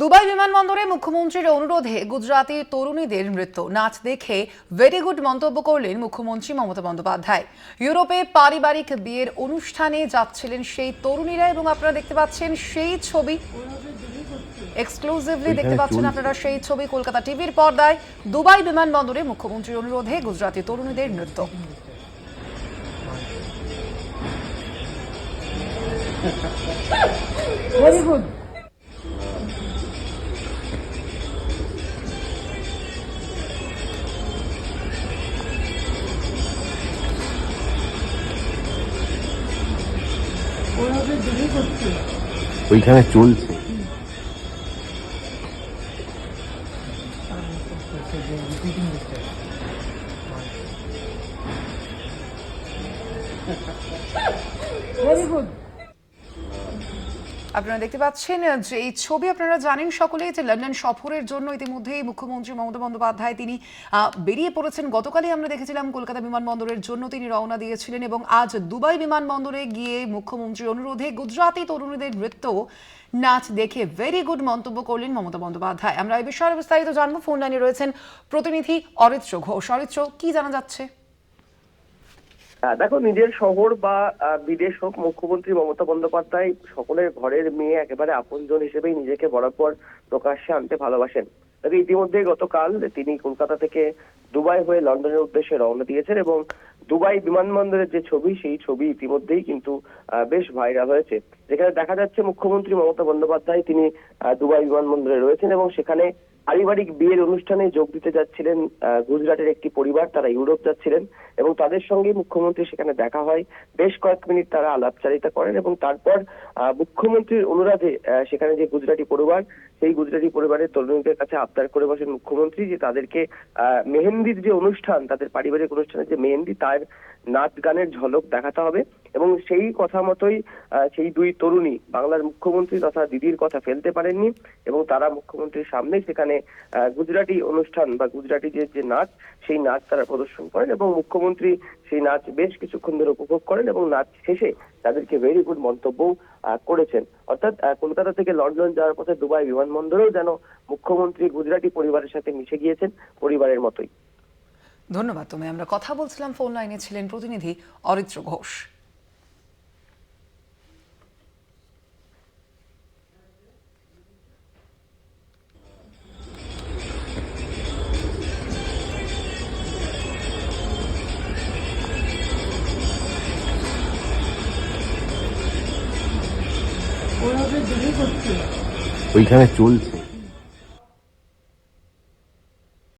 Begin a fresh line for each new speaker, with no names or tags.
Dubai বিমানবন্দরে মুখ্যমন্ত্রীর অনুরোধে গুজরাতি তরুণীদের নৃত্য নাচ দেখে ভেরি গুড মন্তব্য করলেন মুখ্যমন্ত্রী মমতা বন্দ্যোপাধ্যায়। ইউরোপে পারিবারিক বিয়ের অনুষ্ঠানে যাচ্ছিলেন সেই তরুণীরা এবং আপনারা দেখতে পাচ্ছেন সেই ছবি। এক্সক্লুসিভলি দেখতে পাচ্ছেন আপনারা সেই ছবি কলকাতা টিভির পর্দায়। দুবাই বিমানবন্দরে মুখ্যমন্ত্রীর অনুরোধে গুজরাতি তরুণীদের নৃত্য.
ওইখানে চলছে।
ভেরি গুড
আপনারা দেখতে পাচ্ছেন যে এই ছবি আপনারা জানেন সকলেই যে লন্ডন সফরের জন্য ইতিমধ্যেই মুখ্যমন্ত্রী মমতা বন্দ্যোপাধ্যায় তিনি বেরিয়ে পড়েছেন। গতকালই আমরা দেখেছিলাম কলকাতা বিমানবন্দরের জন্য তিনি রওনা দিয়েছিলেন এবং আজ দুবাই বিমানবন্দরে গিয়ে মুখ্যমন্ত্রীর অনুরোধে গুজরাতি তরুণীদের নৃত্য, নাচ দেখে ভেরি গুড মন্তব্য করলেন মমতা বন্দ্যোপাধ্যায়। আমরা এই বিষয়ে বিস্তারিত জানব। ফোন লাইনে রয়েছেন প্রতিনিধি অরিত্র ঘোষ। অরিত্র, কি জানা যাচ্ছে?
দেখো, নিজের শহর বা বিদেশ হোক, মুখ্যমন্ত্রী মমতা বন্দ্যোপাধ্যায় সকলের ঘরের মেয়ে একেবারে আপনজন হিসেবেই নিজেকে বরাবর প্রকাশ্যে আনতে ভালোবাসেন। তবে ইতিমধ্যে গতকাল তিনি কলকাতা থেকে দুবাই হয়ে লন্ডনের উদ্দেশ্যে রওনা দিয়েছেন এবং দুবাই বিমানবন্দরের যে ছবি, সেই ছবি ইতিমধ্যেই কিন্তু বেশ ভাইরাল হয়েছে। যেখানে দেখা যাচ্ছে মুখ্যমন্ত্রী মমতা বন্দ্যোপাধ্যায়, তিনি দুবাই বিমানবন্দরে রয়েছেন এবং সেখানে পারিবারিক বিয়ের অনুষ্ঠানে যোগ দিতে যাচ্ছিলেন গুজরাটের একটি পরিবার, তারা ইউরোপ যাচ্ছিলেন এবং তাদের সঙ্গে মুখ্যমন্ত্রী সেখানে দেখা হয়। বেশ কয়েক মিনিট তারা আলাপচারিতা করেন এবং তারপর মুখ্যমন্ত্রীর অনুরাধে সেখানে যে গুজরাটি পরিবার, সেই গুজরাটি পরিবারের তরুণীদের কাছে আবদার করে বসেন মুখ্যমন্ত্রী যে তাদেরকে মেহেন্দির যে অনুষ্ঠান, তাদের পারিবারিক অনুষ্ঠানের যে মেহেন্দি, তার নাচ গানের ঝলক দেখাতে হবে। এবং সেই কথা মতোই সেই দুই তরুণী বাংলার মুখ্যমন্ত্রী তথা দিদির কথা ফেলতে পারেননি এবং তারা মুখ্যমন্ত্রীর সামনে সেখানে গুজরাটি অনুষ্ঠান বা গুজরাটি যে যে নাচ সেই নাচ তারা প্রদর্শন করেন এবং মুখ্যমন্ত্রী সেই নাচ বেশ কিছুক্ষণ ধরে উপভোগ করেন এবং নাচ শেষে তাদেরকে ভেরি গুড মন্তব্য আহ, করেছেন। অর্থাৎ কলকাতা থেকে লন্ডন যাওয়ার পথে দুবাই বিমানবন্দরেও যেন মুখ্যমন্ত্রী গুজরাটি পরিবারের সাথে মিশে গিয়েছেন পরিবারের মতোই।
ধন্যবাদ তুমি আমরা কথা বলছিলাম ফোন লাইনে ছিলেন প্রতিনিধি অরিত্র ঘোষ।
ওইখানে চলছে।